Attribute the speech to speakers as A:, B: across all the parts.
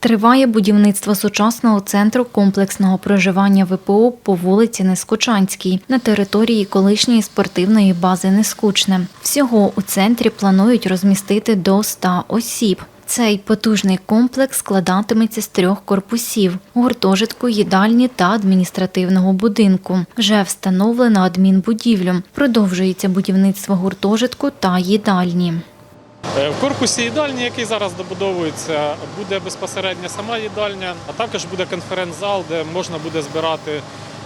A: Триває будівництво сучасного центру комплексного проживання ВПО по вулиці Нескучанській на території колишньої спортивної бази Нескучне. Всього у центрі планують розмістити до 100 осіб. Цей потужний комплекс складатиметься з трьох корпусів: гуртожитку, їдальні та адміністративного будинку. Вже встановлено адмінбудівлю. Продовжується будівництво гуртожитку та їдальні.
B: Е, В корпусі їдальні, який зараз добудовується, буде безпосередньо сама їдальня, а також буде конференц-зал, де можна буде збирати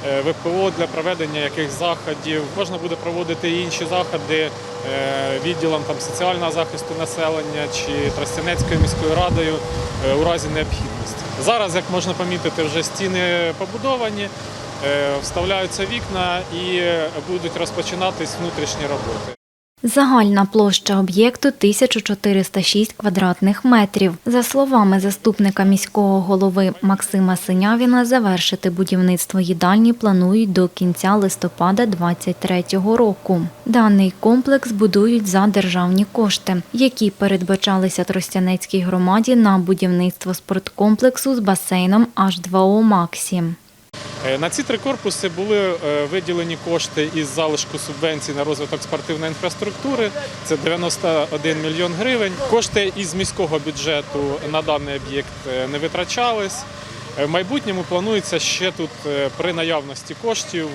B: е, ВПО для проведення якихось заходів. Можна буде проводити і інші заходи е, відділом там, соціального захисту населення чи Тростянецькою міською радою у разі необхідності. Зараз, як можна помітити, вже стіни побудовані, вставляються вікна і будуть розпочинатись внутрішні роботи.
A: Загальна площа об'єкту 1406 квадратних метрів. За словами заступника міського голови Максима Синявіна, завершити будівництво їдальні планують до кінця листопада 2023 року. Даний комплекс будують за державні кошти, які передбачалися Тростянецькій громаді на будівництво спорткомплексу з басейном H2O Максі.
B: Е, На ці три корпуси були е, виділені кошти із залишку субвенцій на розвиток спортивної інфраструктури. Це 91 мільйон гривень. Кошти із міського бюджету на даний об'єкт е, не витрачались. В майбутньому планується ще тут при наявності коштів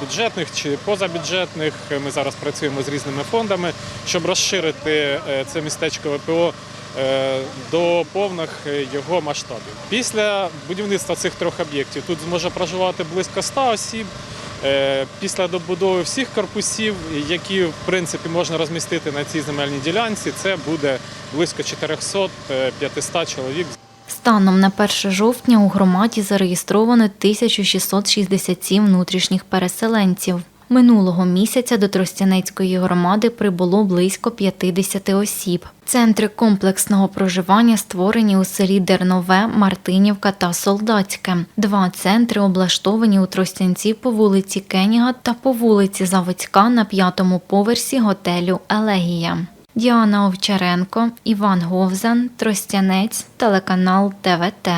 B: бюджетних чи позабюджетних. Ми зараз працюємо з різними фондами, щоб розширити це містечко ВПО до повних е, його масштабів. Після будівництва цих трьох об'єктів тут зможе проживати близько 100 осіб. Е, Після добудови всіх корпусів, які в принципі можна розмістити на цій земельній ділянці, це буде близько 400-500 чоловік.
A: Станом на 1 жовтня у громаді зареєстровано 1667 внутрішніх переселенців. Минулого місяця до Тростянецької громади прибуло близько 50 осіб. Центри комплексного проживання створені у селі Дернове, Мартинівка та Солдатське. Два центри облаштовані у Тростянці по вулиці Кеніга та по вулиці Заводська на п'ятому поверсі готелю Елегія. Діана Овчаренко, Іван Говзан, Тростянець, телеканал ТВТ.